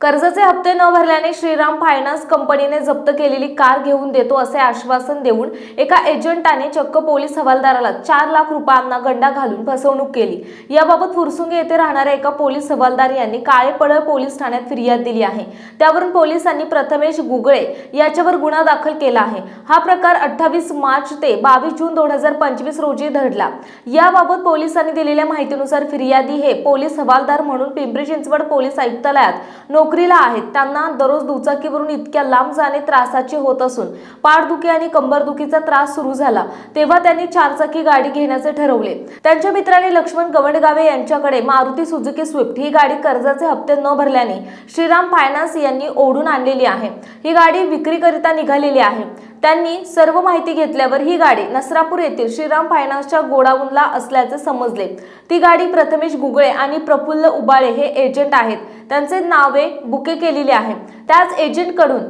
कर्जाचे हप्ते न भरल्याने श्रीराम फायनान्स कंपनीने जप्त केलेली कार घेऊन देतो असे आश्वासन देऊन एका एजंटाने चक्क पोलीस हवालदाराला चार लाख रुपयांना गंडा घालून फसवणूक केली. याबाबत फुरसुंगे येथे राहणाऱ्या एका पोलीस हवालदार यांनी काळेपडळ पोलीस ठाण्यात फिर्याद दिली आहे. त्यावरून पोलिसांनी प्रथमेश गुगळे याच्यावर गुन्हा दाखल केला आहे. हा प्रकार अठ्ठावीस मार्च ते बावीस जून दोन हजार पंचवीस रोजी घडला. याबाबत पोलिसांनी दिलेल्या माहितीनुसार फिर्यादी हे पोलीस हवालदार म्हणून पिंपरी चिंचवड पोलीस आयुक्तालयात नोकरीला आहेत. त्यांना दररोज दुचाकीवरून इतक्या लांब जाणे त्रासाचे होत असून पाठदुखी आणि कंबरदुखीचा त्रास सुरू झाला तेव्हा त्यांनी चारचाकी गाडी घेण्याचे ठरवले. त्यांच्या मित्राने लक्ष्मण गवंडगावे यांच्याकडे मारुती सुझुकी स्विफ्ट ही गाडी कर्जाचे हप्ते न भरल्याने श्रीराम फायनान्स यांनी ओढून आणलेली आहे. ही गाडी विक्रीकरिता निघालेली आहे. त्यांनी सर्व माहिती घेतल्यावर ही गाडी नसरापूर येथील श्रीराम फायनान्सच्या गोडाऊनला असल्याचे समजले. ती गाडी प्रथमेश गुगळे आणि प्रफुल्ल उबाळे हे एजंट आहेत. त्यांचे नावे बुके केलेली आहे. त्याच एजंटकडून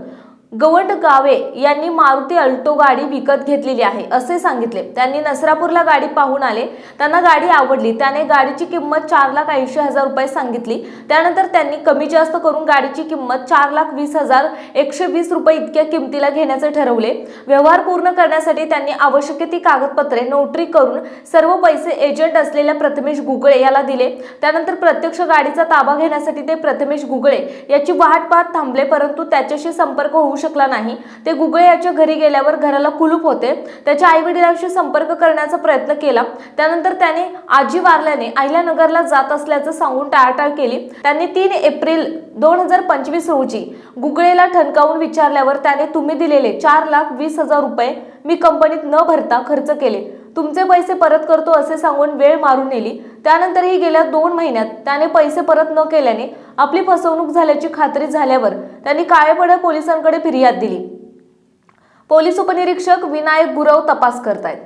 गवंड गावे यांनी मारुती अल्टो गाडी विकत घेतलेली आहे असे सांगितले. त्यांनी नसरापूरला गाडी पाहून आले. त्यांना गाडी आवडली. त्याने गाडीची किंमत चार लाख ऐंशी हजार रुपये सांगितली. त्यानंतर त्यांनी कमी जास्त करून गाडीची किंमत चार लाख वीस हजार एकशे वीस रुपये इतक्या किमतीला घेण्याचे ठरवले. व्यवहार पूर्ण करण्यासाठी त्यांनी आवश्यक ती कागदपत्रे नोटरी करून सर्व पैसे एजंट असलेल्या प्रथमेश गुगळे याला दिले. त्यानंतर प्रत्यक्ष गाडीचा ताबा घेण्यासाठी ते प्रथमेश गुगळे याची वाट पाहत थांबले परंतु त्याच्याशी संपर्क होऊ शकला नाही. ते गुगळे याच्या घरी गेल्यावर घराला कुलूप होते. त्याच्या आई वडिलांशी संपर्क करण्याचा प्रयत्न केला. त्यानंतर त्याने आजी वारल्याने अहिल्यानगरला जात असल्याचं सांगून टाळाटाळ केली. त्यांनी तीन एप्रिल दोन हजार पंचवीस रोजी गुगळेला ठणकावून विचारल्यावर त्याने तुम्ही दिलेले चार लाख वीस हजार रुपये मी कंपनीत न भरता खर्च केले. तुमचे पैसे परत करतो असे सांगून वेळ मारून नेली. त्यानंतरही गेल्या दोन महिन्यात त्याने पैसे परत न केल्याने आपली फसवणूक झाल्याची खात्री झाल्यावर त्यांनी काळेपडळ पोलिसांकडे फिर्याद दिली. पोलीस उपनिरीक्षक विनायक गुरव तपास करतायत.